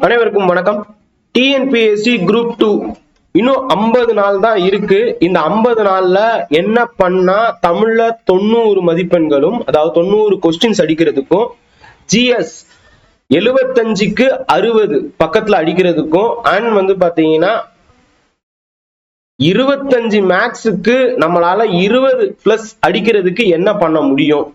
அனைவருக்கும் வணக்கம். TNPSC group two இன்னும் ஐம்பது நாள் தான் இருக்கு. இந்த ஐம்பது நாள்ல என்ன பண்ணா தமிழ்ல தொண்ணூறு மதிப்பெண்களும் அதாவது தொண்ணூறு கொஸ்டின்ஸ் அடிக்கிறதுக்கும் ஜிஎஸ் எழுபத்தஞ்சுக்கு அறுபது பக்கத்துல அடிக்கிறதுக்கும் அண்ட் வந்து பாத்தீங்கன்னா இருபத்தஞ்சு மேக்ஸுக்கு நம்மளால இருபது பிளஸ் அடிக்கிறதுக்கு என்ன பண்ண முடியும்?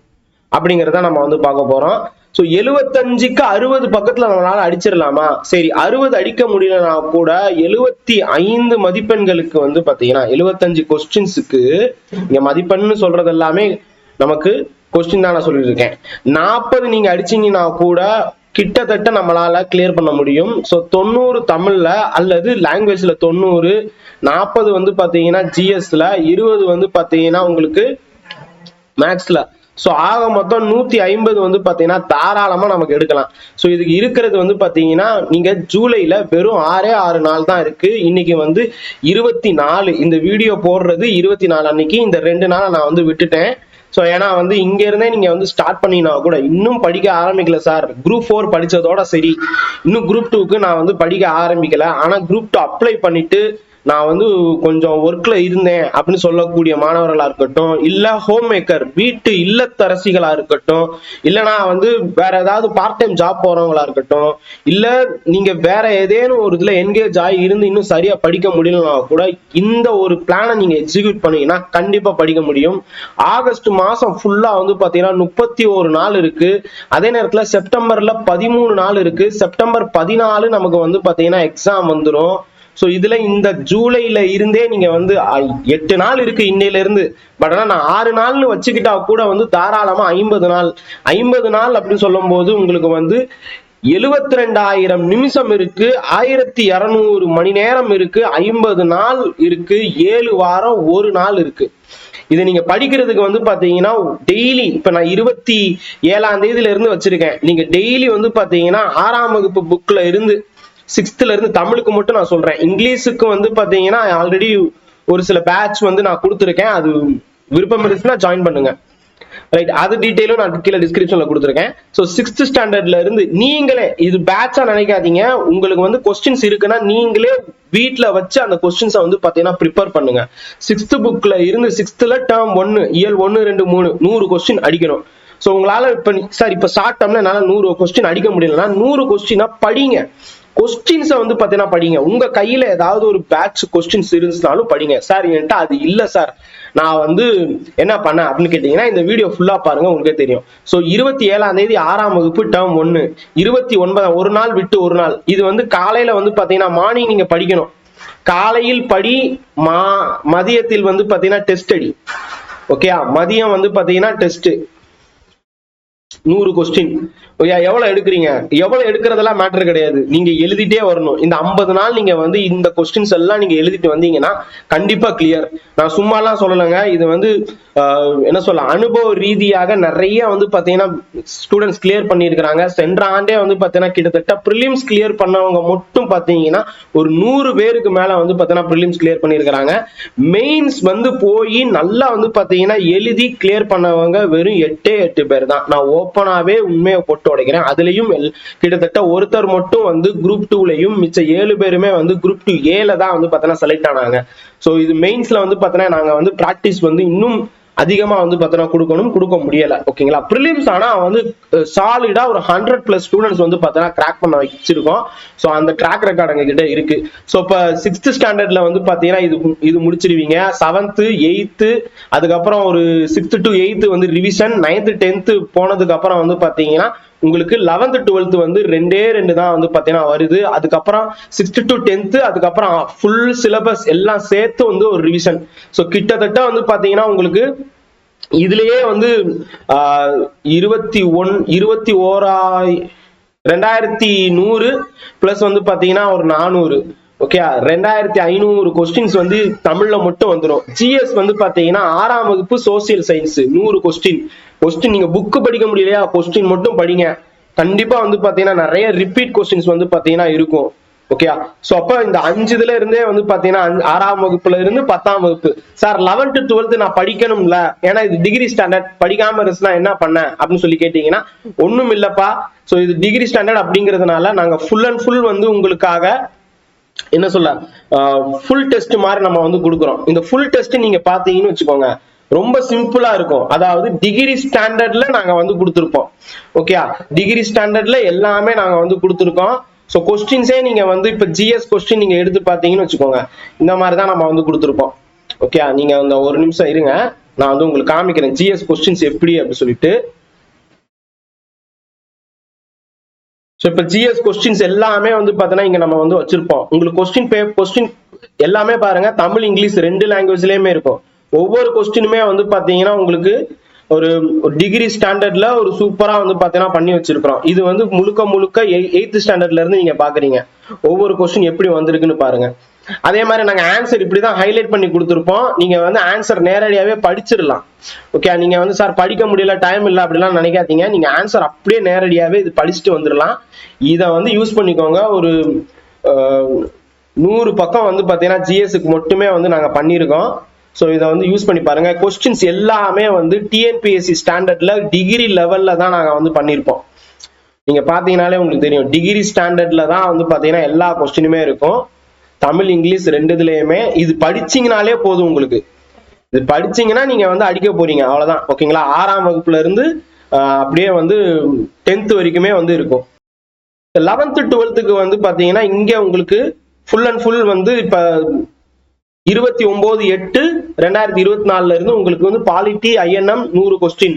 அப்படிங்கறத நம்ம வந்து பார்க்க போறோம். ஸோ எழுவத்தஞ்சுக்கு அறுபது பக்கத்துல நம்மளால அடிச்சிடலாமா? சரி அறுபது அடிக்க முடியலனா கூட எழுவத்தி ஐந்து மதிப்பெண்களுக்கு வந்து பாத்தீங்கன்னா எழுவத்தஞ்சு கொஸ்டின்ஸுக்கு இங்க மதிப்பெண்னு சொல்றது எல்லாமே நமக்கு கொஸ்டின் தான் நான் சொல்லிட்டு இருக்கேன் நாற்பது நீங்க அடிச்சீங்கன்னா கூட கிட்டத்தட்ட நம்மளால கிளியர் பண்ண முடியும். ஸோ தொண்ணூறு தமிழ்ல அல்லது லாங்குவேஜ்ல தொண்ணூறு நாற்பது வந்து பாத்தீங்கன்னா ஜிஎஸ்ல இருபது வந்து பாத்தீங்கன்னா உங்களுக்கு மேக்ஸ்ல ஸோ ஆக மொத்தம் நூத்தி ஐம்பது வந்து பாத்தீங்கன்னா தாராளமா நமக்கு எடுக்கலாம். ஸோ இதுக்கு இருக்கிறது வந்து பாத்தீங்கன்னா நீங்க ஜூலைல வெறும் ஆறே ஆறு நாள் தான் இருக்கு. இன்னைக்கு வந்து இருபத்தி நாலு. இந்த வீடியோ போடுறது இருபத்தி நாலு அன்னைக்கு. இந்த ரெண்டு நாளை நான் வந்து விட்டுட்டேன். ஸோ ஏன்னா வந்து இங்க இருந்தே நீங்க வந்து ஸ்டார்ட் பண்ணினா கூட இன்னும் படிக்க ஆரம்பிக்கல சார். குரூப் ஃபோர் படிச்சதோட சரி. இன்னும் குரூப் டூக்கு நான் வந்து படிக்க ஆரம்பிக்கல. ஆனா குரூப் டூ அப்ளை பண்ணிட்டு நான் வந்து கொஞ்சம் ஒர்க்ல இருந்தேன் அப்படின்னு சொல்லக்கூடிய மாணவர்களா இருக்கட்டும் இல்ல ஹோம் மேக்கர் வீட்டு இல்லத்தரசிகளா இருக்கட்டும் இல்லைனா வந்து வேற ஏதாவது பார்ட் டைம் ஜாப் போறவங்களா இருக்கட்டும் இல்ல நீங்க வேற ஏதேனும் ஒரு இதுல என்கேஜ் ஆகி இருந்து இன்னும் சரியா படிக்க முடியலனா கூட இந்த ஒரு பிளானை நீங்க எக்ஸிக்யூட் பண்ணீங்கன்னா கண்டிப்பா படிக்க முடியும். ஆகஸ்ட் மாசம் ஃபுல்லா வந்து பாத்தீங்கன்னா முப்பத்தி ஒரு நாள் இருக்கு. அதே நேரத்துல செப்டம்பர்ல பதிமூணு நாள் இருக்கு. செப்டம்பர் பதினாலு நமக்கு வந்து பாத்தீங்கன்னா எக்ஸாம் வந்துடும் ஸோ இதுல இந்த ஜூலைல இருந்தே நீங்க வந்து எட்டு நாள் இருக்கு இன்னையில இருந்து. பட் ஆனால் நான் ஆறு நாள்னு வச்சுக்கிட்டா கூட வந்து தாராளமா ஐம்பது நாள். ஐம்பது நாள் அப்படின்னு சொல்லும் போது உங்களுக்கு வந்து எழுபத்தி ரெண்டாயிரம் நிமிஷம் இருக்கு ஆயிரத்தி இரநூறு மணி நேரம் இருக்கு ஐம்பது நாள் இருக்கு ஏழு வாரம் ஒரு நாள் இருக்கு. இதை நீங்க படிக்கிறதுக்கு வந்து பாத்தீங்கன்னா டெய்லி இப்ப நான் இருபத்தி ஏழாம் தேதியில இருந்து வச்சிருக்கேன். நீங்க டெய்லி வந்து பாத்தீங்கன்னா ஆறாம் வகுப்பு புக்ல இருந்து சிக்ஸ்த்துல இருந்து தமிழுக்கு மட்டும் நான் சொல்றேன். இங்கிலீஷுக்கு வந்து பாத்தீங்கன்னா ஆல்ரெடி ஒரு சில பேட்ச் வந்து நான் கொடுத்துருக்கேன். அது விருப்பம் இருந்துச்சுன்னா ஜாயின் பண்ணுங்க. ரைட் அது டீட்டெயிலும் நான் கீழே டிஸ்கிரிப்ஷன்ல கொடுத்துருக்கேன். ஸோ சிக்ஸ்த் ஸ்டாண்டர்ட்ல இருந்து நீங்களே இது பேட்சா நினைக்காதீங்க. உங்களுக்கு வந்து கொஸ்டின்ஸ் இருக்குன்னா நீங்களே வீட்டில் வச்சு அந்த கொஸ்டின்ஸை வந்து பார்த்தீங்கன்னா ப்ரிப்பேர் பண்ணுங்க. சிக்ஸ்த் புக்ல இருந்து சிக்ஸ்த்தில் டேர்ம் ஒன்று இயல் ஒன்று ரெண்டு மூணு நூறு கொஸ்டின் அடிக்கணும். ஸோ உங்களால இப்போ சார் இப்போ ஷார்ட் டேர்ம்ல என்னால் நூறு கொஸ்டின் அடிக்க முடியலன்னா நூறு கொஸ்டினா படிங்க. கொஸ்டின்ஸை வந்து பாத்தீங்கன்னா படிங்க. உங்க கையில ஏதாவது ஒரு பேட்ச் கொஸ்டின்ஸ் இருந்துச்சுனாலும் படிங்க. சார் என்கிட்ட அது இல்ல சார் நான் வந்து என்ன பண்ணேன் அப்படின்னு கேட்டீங்கன்னா இந்த வீடியோ ஃபுல்லா பாருங்க உங்களுக்கே தெரியும். ஸோ இருபத்தி ஏழாம் தேதி ஆறாம் வகுப்பு டேர்ம் ஒன்று இருபத்தி ஒன்பதாம் ஒரு நாள் விட்டு ஒரு நாள். இது வந்து காலையில வந்து பாத்தீங்கன்னா மார்னிங் நீங்க படிக்கணும். காலையில் படி மா மதியத்தில் வந்து பாத்தீங்கன்னா டெஸ்ட் அடி. ஓகேயா மதியம் வந்து பாத்தீங்கன்னா டெஸ்ட் நூறு கொஸ்டின் ஐயா எவ்வளவு எடுக்கிறீங்க? எவ்வளவு எடுக்கிறதெல்லாம் மேட்டர் கிடையாது. நீங்க எழுதிட்டே வரணும். இந்த ஐம்பது நாள் நீங்க வந்து இந்த கொஸ்டின்ஸ் எல்லாம் நீங்க எழுதிட்டு வந்தீங்கன்னா கண்டிப்பா கிளியர் நான் சும்மாலாம் சொல்லலைங்க. இது வந்து என்ன சொல்ல அனுபவ ரீதியாக நிறைய வந்து பாத்தீங்கன்னா ஸ்டூடெண்ட்ஸ் கிளியர் பண்ணியிருக்கிறாங்க. சென்ற ஆண்டே வந்து பாத்தீங்கன்னா கிட்டத்தட்ட ப்ரிலிம்ஸ் கிளியர் பண்ணவங்க மட்டும் பாத்தீங்கன்னா ஒரு நூறு பேருக்கு மேல வந்து பாத்தீங்கன்னா ப்ரிலிம்ஸ் கிளியர் பண்ணியிருக்கிறாங்க. மெயின்ஸ் வந்து போய் நல்லா வந்து பாத்தீங்கன்னா எழுதி கிளியர் பண்ணவங்க வெறும் எட்டே எட்டு பேர் தான். நான் ஓப்பனாவே உண்மையை போட்டு உடைக்கிறேன். அதுலயும் எல்- கிட்டத்தட்ட ஒருத்தர் மட்டும் வந்து குரூப் டூலையும் மிச்ச ஏழு பேருமே வந்து குரூப் டூ ஏல தான் வந்து பார்த்தோன்னா செலக்ட் ஆனாங்க. ஸோ இது மெயின்ஸ்ல வந்து பார்த்தோன்னா நாங்க வந்து ப்ராக்டிஸ் வந்து இன்னும் அதிகமாக வந்து பார்த்தோன்னா கொடுக்கணும் கொடுக்க முடியலை. ஓகேங்களா ப்ரிலிம்ஸ் ஆனால் வந்து சாலிடாக ஒரு ஹண்ட்ரட் ப்ளஸ் ஸ்டூடெண்ட்ஸ் வந்து பார்த்தோன்னா கிராக் பண்ண வச்சிருக்கோம். ஸோ அந்த ட்ராக் ரெக்கார்ட் எங்ககிட்ட இருக்கு. ஸோ இப்போ சிக்ஸ்த் ஸ்டாண்டர்டில் வந்து பார்த்தீங்கன்னா இது இது முடிச்சிருவீங்க. செவன்த்து எயித்து அதுக்கப்புறம் ஒரு சிக்ஸ்த்து டு எயித்து வந்து ரிவிஷன் நைன்த்து டென்த்து போனதுக்கு அப்புறம் வந்து பார்த்தீங்கன்னா உங்களுக்கு லெவன்த் டுவெல்த் வந்து ரெண்டே ரெண்டு தான் வந்து பாத்தீங்கன்னா வருது. அதுக்கப்புறம் சிக்ஸ்த் டு டென்த்து அதுக்கப்புறம் ஃபுல் சிலபஸ் எல்லாம் சேர்த்து வந்து ஒரு ரிவிஷன் ஸோ கிட்டத்தட்ட வந்து பாத்தீங்கன்னா உங்களுக்கு இதுலயே வந்து ஆஹ், இருபத்தி ஒன் இருபத்தி ஓராய் ரெண்டாயிரத்தி நூறு பிளஸ் வந்து பாத்தீங்கன்னா ஒரு நானூறு. ஓகே ரெண்டாயிரத்தி ஐநூறு கொஸ்டின்ஸ் வந்து தமிழ்ல மட்டும் வந்துடும் ஜிஎஸ் வந்து பாத்தீங்கன்னா ஆறாம் வகுப்பு சோசியல் சயின்ஸ் நூறு கொஸ்டின் கொஸ்டின் நீங்க புக் படிக்க முடியலையா? கொஸ்டின் மட்டும் படிங்க. கண்டிப்பா வந்து பாத்தீங்கன்னா நிறைய ரிப்பீட் கொஸ்டின்ஸ் வந்து பாத்தீங்கன்னா இருக்கும். ஓகேயா சோ அப்ப இந்த அஞ்சு இதுல இருந்தே வந்து பாத்தீங்கன்னா அஞ்சு- ஆறாம் வகுப்புல இருந்து பத்தாம் வகுப்பு. சார் லெவன்த் டுவெல்த் நான் படிக்கணும்ல. ஏன்னா இது டிகிரி ஸ்டாண்டர்ட் படிக்காம இருந்துச்சுன்னா என்ன பண்ண? அப்படின்னு சொல்லி கேட்டீங்கன்னா ஒண்ணும் இல்லப்பா. சோ இது டிகிரி ஸ்டாண்டர்ட் அப்படிங்கிறதுனால நாங்க ஃபுல் அண்ட் ஃபுல் வந்து உங்களுக்காக என்ன சொல்ல ஃபுல் டெஸ்ட் மாதிரி நம்ம வந்து கொடுக்குறோம். இந்த ஃபுல் டெஸ்ட் நீங்க பாத்தீங்கன்னு வச்சுக்கோங்க. ரொம்ப சிம்பிளா இருக்கும். அதாவது டிகிரி ஸ்டாண்டர்ட்ல நாங்க வந்து கொடுத்துருப்போம். ஓகே டிகிரி ஸ்டாண்டர்ட்ல எல்லாமே நாங்க வந்து கொடுத்துருக்கோம். ஸோ கொஸ்டின்ஸே நீங்க வந்து இப்ப ஜிஎஸ் கொஸ்டின் நீங்க எடுத்து பாத்தீங்கன்னு வச்சுக்கோங்க. இந்த மாதிரி தான் நம்ம வந்து கொடுத்துருப்போம் ஓகே நீங்க அந்த ஒரு நிமிஷம் இருங்க. நான் வந்து உங்களுக்கு காமிக்கிறேன். ஜிஎஸ் கொஸ்டின்ஸ் எப்படி அப்படின்னு சொல்லிட்டு. ஸோ இப்போ ஜிஎஸ் கொஸ்டின்ஸ் எல்லாமே வந்து பார்த்தீங்கன்னா இங்கே நம்ம வந்து வச்சிருப்போம். உங்களுக்கு கொஸ்டின் பே கொஸ்டின் எல்லாமே பாருங்க. தமிழ் இங்கிலீஷ் ரெண்டு லாங்குவேஜ்லேயுமே இருக்கும். ஒவ்வொரு கொஸ்டினுமே வந்து பாத்தீங்கன்னா உங்களுக்கு ஒரு டிகிரி ஸ்டாண்டர்ட்ல ஒரு சூப்பரா வந்து பாத்தீங்கன்னா பண்ணி வச்சிருக்கிறோம். இது வந்து முழுக்க முழுக்க எயித்து ஸ்டாண்டர்ட்ல இருந்து நீங்க பாக்குறீங்க. ஒவ்வொரு கொஸ்டின் எப்படி வந்திருக்குன்னு பாருங்க. அதே மாதிரி நாங்க ஆன்சர் இப்படிதான் ஹைலைட் பண்ணி கொடுத்துருப்போம். நீங்க வந்து ஆன்சர் நேரடியாவே படிச்சிடலாம். ஓகே நீங்க வந்து சார் படிக்க முடியல டைம் இல்லை அப்படிலாம் நினைக்காதீங்க. நீங்க ஆன்சர் அப்படியே நேரடியாவே இது படிச்சுட்டு வந்துடலாம். இதை வந்து யூஸ் பண்ணிக்கோங்க. ஒரு நூறு பக்கம் வந்து பாத்தீங்கன்னா ஜிஎஸ்க்கு மட்டுமே வந்து நாங்க பண்ணியிருக்கோம். ஸோ இதை வந்து யூஸ் பண்ணி பாருங்க. கொஸ்டின்ஸ் எல்லாமே வந்து டிஎன்பிஎஸ்சி ஸ்டாண்டர்ட்ல டிகிரி லெவல்ல தான் நாங்கள் வந்து பண்ணியிருப்போம் நீங்க பாத்தீங்கன்னாலே உங்களுக்கு தெரியும். டிகிரி ஸ்டாண்டர்ட்ல தான் வந்து பாத்தீங்கன்னா எல்லா கொஸ்டினுமே இருக்கும். தமிழ் இங்கிலீஷ் ரெண்டு இதுலயுமே இது படிச்சீங்கனாலே போதும் உங்களுக்கு. இது படிச்சீங்கன்னா நீங்க வந்து அடிக்க போறீங்க. அவ்வளவுதான். ஓகேங்களா? ஆறாம் வகுப்புல இருந்து அப்படியே வந்து டென்த் வரைக்குமே வந்து இருக்கும். லெவன்த்து டுவெல்த்துக்கு வந்து பாத்தீங்கன்னா இங்க உங்களுக்கு ஃபுல் அண்ட் ஃபுல் வந்து இப்ப இருபத்தி ஒன்பது எட்டு ரெண்டாயிரத்தி இருபத்தி நாலுல இருந்து உங்களுக்கு வந்து பாலிட்டி ஐஎன்எம் நூறு கொஸ்டின்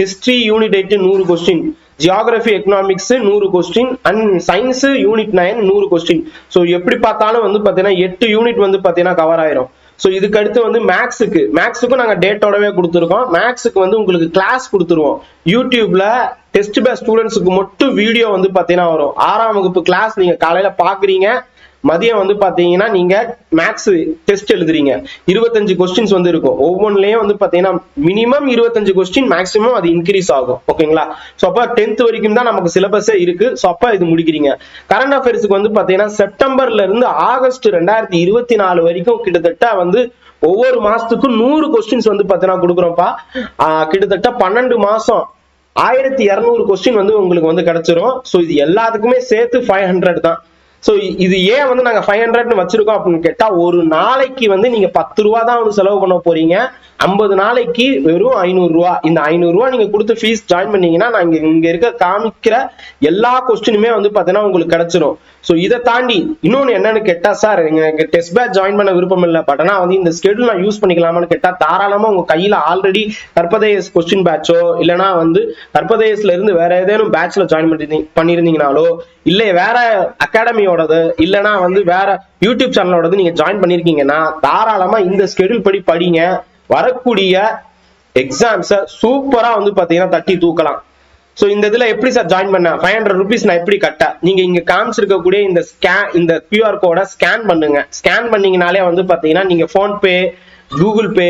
ஹிஸ்டரி யூனிட் எயிட் நூறு கொஸ்டின் ஜியாகிரபி எக்கனாமிக்ஸ் நூறு question and science unit nine நூறு கொஸ்டின் ஸோ எப்படி பார்த்தாலும் வந்து பார்த்தீங்கன்னா எட்டு யூனிட் வந்து பார்த்தீங்கன்னா கவர் ஆயிரும். ஸோ இதுக்கு அடுத்து வந்து மேக்ஸுக்கு மேக்ஸுக்கும் நாங்கள் டேட்டோடவே கொடுத்துருக்கோம். மேக்ஸுக்கு வந்து உங்களுக்கு கிளாஸ் கொடுத்துருவோம். யூடியூப்ல டெஸ்ட் பேஸ் ஸ்டூடெண்ட்ஸுக்கு மட்டும் வீடியோ வந்து பார்த்தீங்கன்னா வரும். ஆறாம் வகுப்பு கிளாஸ் நீங்கள் காலையில் பார்க்குறீங்க மதியம் வந்து பாத்தீங்கன்னா நீங்க மேக்ஸ் டெஸ்ட் எழுதுறீங்க. இருபத்தஞ்சு கொஸ்டின்ஸ் வந்து இருக்கும். ஒவ்வொன்றுலயும் வந்து பாத்தீங்கன்னா மினிமம் இருபத்தஞ்சு கொஸ்டின் மேக்ஸிமம் அது இன்க்ரீஸ் ஆகும். ஓகேங்களா ஸோ அப்போ டென்த் வரைக்கும் தான் நமக்கு சிலபஸே இருக்கு. ஸோ அப்போ இது முடிக்கிறீங்க. கரண்ட் அஃபேர்ஸ்க்கு வந்து பாத்தீங்கன்னா செப்டம்பர்ல இருந்து ஆகஸ்ட் ரெண்டாயிரத்தி இருபத்தி நாலு வரைக்கும் கிட்டத்தட்ட வந்து ஒவ்வொரு மாசத்துக்கும் நூறு கொஸ்டின்ஸ் வந்து பாத்தீங்கன்னா கொடுக்குறோம்ப்பா. ஆஹ் கிட்டத்தட்ட பன்னெண்டு மாசம் ஆயிரத்தி இருநூறு கொஸ்டின் வந்து உங்களுக்கு வந்து கிடைச்சிரும். ஸோ இது எல்லாத்துக்குமே சேர்த்து ஃபைவ் ஹண்ட்ரட் தான். ஸோ இது ஏன் வந்து நாங்க ஃபைவ் ஹண்ட்ரட்னு வச்சிருக்கோம் அப்படின்னு கேட்டா ஒரு நாளைக்கு வந்து நீங்க பத்து ரூபா தான் வந்து செலவு பண்ண போறீங்க. ஐம்பது நாளைக்கு வெறும் ஐநூறு ரூபா. இந்த ஐநூறுரூவா ரூபா நீங்க கொடுத்து ஃபீஸ் ஜாயின் பண்ணீங்கன்னா நாங்க இங்க இருக்க காமிக்கிற எல்லா கொஸ்டினுமே வந்து பாத்தீங்கன்னா உங்களுக்கு கிடைச்சிரும். ஸோ இதை தாண்டி இன்னொன்று என்னன்னு கேட்டா சார் எனக்கு டெஸ்ட் பேட்ச் ஜாயின் பண்ண விருப்பம் இல்லை பட் ஆனால் வந்து இந்த ஸ்கெடியூல் நான் யூஸ் பண்ணிக்கலாமான்னு கேட்டா தாராளமா உங்க கையில ஆல்ரெடி கற்பதேயஸ் கொஸ்டின் பேட்சோ இல்லைன்னா வந்து கற்பதேயஸ்ல இருந்து வேற ஏதேனும் பேட்ச்ல ஜாயின் பண்ணி பண்ணியிருந்தீங்கனாலோ இல்லை வேற அகாடமியோடது இல்லைன்னா வந்து வேற யூடியூப் சேனலோடது நீங்க ஜாயின் பண்ணியிருக்கீங்கன்னா தாராளமா இந்த ஸ்கெடியூல் படி படிங்க. வரக்கூடிய எக்ஸாம்ஸை சூப்பரா வந்து பாத்தீங்கன்னா தட்டி தூக்கலாம். ஸோ இந்த இதில் எப்படி சார் ஜாயின் பண்ண? ஃபைவ் ஹண்ட்ரட் ருபீஸ் நான் எப்படி கட்ட? நீங்கள் இங்கே காமிச்சிருக்கக்கூடிய இந்த ஸ்கேன் இந்த கியூஆர் கோடை ஸ்கேன் பண்ணுங்க. ஸ்கேன் பண்ணீங்கனாலே வந்து பார்த்தீங்கன்னா நீங்கள் PhonePe Google pay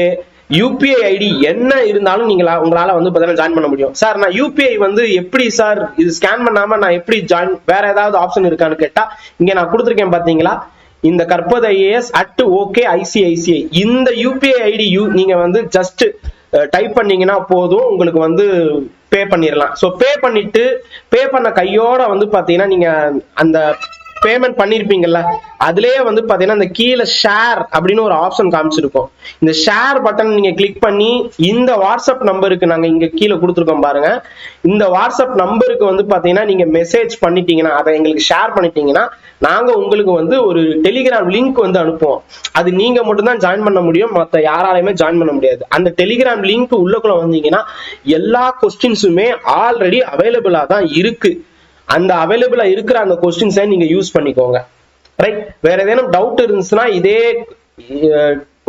UPI ID என்ன இருந்தாலும் நீங்கள் உங்களால் வந்து பார்த்தீங்கன்னா ஜாயின் பண்ண முடியும். சார் நான் யூபிஐ வந்து எப்படி சார் இது ஸ்கேன் பண்ணாமல் நான் எப்படி ஜாயின் வேற ஏதாவது ஆப்ஷன் இருக்கான்னு கேட்டால் இங்கே நான் கொடுத்துருக்கேன் பார்த்தீங்களா இந்த கற்பது ஐஏஎஸ் அட் ஓகே ஐசிஐசிஐ இந்த யூபிஐ ஐடி யூ நீங்கள் வந்து ஜஸ்ட் டைப் பண்ணீங்கன்னா போதும். உங்களுக்கு வந்து பே பண்ணிடலாம் ஸோ பே பண்ணிட்டு பே பண்ண கையோட வந்து பார்த்தீங்கன்னா நீங்கள் அந்த பேமெண்ட் பண்ணியிருப்பீங்கல்ல அதுலேயே வந்து பார்த்தீங்கன்னா இந்த கீழே ஷேர் அப்படின்னு ஒரு ஆப்ஷன் காமிச்சிருக்கோம். இந்த ஷேர் பட்டன் நீங்கள் கிளிக் பண்ணி இந்த வாட்ஸ்அப் நம்பருக்கு நாங்கள் இங்கே கீழே கொடுத்துருக்கோம் பாருங்க. இந்த வாட்ஸ்அப் நம்பருக்கு வந்து பார்த்தீங்கன்னா நீங்கள் மெசேஜ் பண்ணிட்டீங்கன்னா அதை எங்களுக்கு ஷேர் பண்ணிட்டீங்கன்னா நாங்கள் உங்களுக்கு வந்து ஒரு டெலிகிராம் லிங்க் வந்து அனுப்புவோம். அது நீங்கள் மட்டும்தான் ஜாயின் பண்ண முடியும் மற்ற யாராலையுமே ஜாயின் பண்ண முடியாது. அந்த டெலிகிராம் லிங்க் உள்ளக்குள்ள வந்தீங்கன்னா எல்லா கொஸ்டின்ஸுமே ஆல்ரெடி அவைலபிளாக தான் இருக்குது அந்த அவைலபிளா இருக்கிற அந்த கொஸ்டின்ஸை நீங்க யூஸ் பண்ணிக்கோங்க. ரைட் வேற ஏதேனும் டவுட் இருந்துச்சுன்னா இதே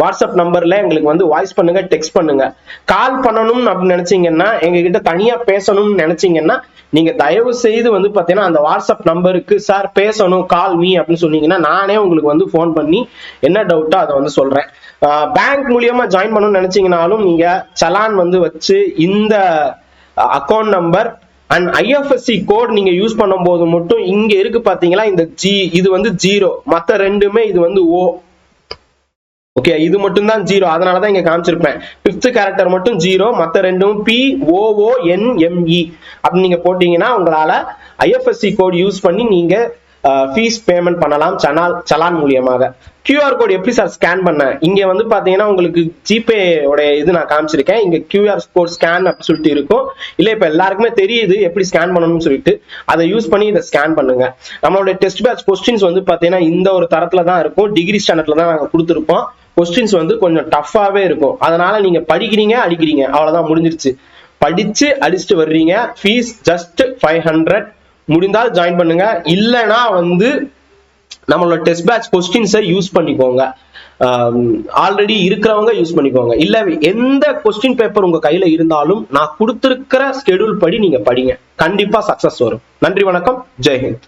வாட்ஸ்அப் நம்பர்ல எங்களுக்கு வந்து வாய்ஸ் பண்ணுங்க டெக்ஸ்ட் பண்ணுங்க. கால் பண்ணணும்னு அப்படின்னு நினைச்சீங்கன்னா எங்ககிட்ட தனியா பேசணும்னு நினைச்சீங்கன்னா நீங்க தயவு செய்து வந்து பாத்தீங்கன்னா அந்த வாட்ஸ்அப் நம்பருக்கு சார் பேசணும் கால் மீ அப்படின்னு சொன்னீங்கன்னா நானே உங்களுக்கு வந்து ஃபோன் பண்ணி என்ன டவுட்டோ அதை வந்து சொல்றேன். பேங்க் மூலியமா ஜாயின் பண்ணணும்னு நினைச்சீங்கனாலும் நீங்க சலான் வந்து வச்சு இந்த account number and IFSC code நீங்க யூஸ் பண்ணும்போது மட்டும் இங்க இருக்கு பாத்தீங்களா? இந்த ஜி இது வந்து ஜீரோ மத்த ரெண்டுமே இது வந்து ஓ ஓகே இது மட்டும் தான் ஜீரோ அதனால தான் இங்க காமிச்சிருப்பேன். ஃபிஃப்த் கேரக்டர் மட்டும் ஜீரோ மத்த ரெண்டும் பி ஓஓ என் எம்இ அப்படி நீங்க போட்டீங்கன்னா உங்களால ஐஎஃப்எஸ்சி கோட் யூஸ் பண்ணி நீங்க ஃபீஸ் பேமெண்ட் பண்ணலாம் சனால் சலான் மூலியமாக. கியூஆர் கோட் எப்படி சார் ஸ்கேன் பண்ண இங்க வந்து பாத்தீங்கன்னா உங்களுக்கு ஜிபே உடைய இது நான் காமிச்சிருக்கேன். இங்க கியூஆர் கோட் ஸ்கேன் அப்படின்னு சொல்லிட்டு இருக்கும். இல்ல இப்ப எல்லாருக்குமே தெரியுது எப்படி ஸ்கேன் பண்ணணும்னு சொல்லிட்டு. அதை யூஸ் பண்ணி இதை ஸ்கேன் பண்ணுங்க. நம்மளுடைய டெஸ்ட் பேட்ச் கொஸ்டின்ஸ் வந்து பாத்தீங்கன்னா இந்த ஒரு தரத்துல தான் இருக்கும். டிகிரி ஸ்டாண்டர்ட்ல தான் நாங்க கொடுத்துருப்போம். கொஸ்டின்ஸ் வந்து கொஞ்சம் டஃப்பாவே இருக்கும். அதனால நீங்க படிக்கிறீங்க அடிக்கிறீங்க. அவ்வளவுதான் முடிஞ்சிருச்சு. படிச்சு அடிச்சுட்டு வர்றீங்க. ஃபீஸ் ஜஸ்ட் ஃபைவ் ஹண்ட்ரட் முடிந்தால் ஜாயின் பண்ணுங்க. இல்லைன்னா வந்து நம்மளோட டெஸ்ட் பேட்ச் கொஸ்டின்ஸை யூஸ் பண்ணிக்கோங்க. ஆல்ரெடி இருக்கிறவங்க யூஸ் பண்ணிக்கோங்க. இல்லை எந்த கொஸ்டின் பேப்பர் உங்க கையில் இருந்தாலும் நான் கொடுத்துருக்கிற ஸ்கெடியூல் படி நீங்க படிங்க. கண்டிப்பாக சக்ஸஸ் வரும். நன்றி வணக்கம். ஜெய்ஹிந்த்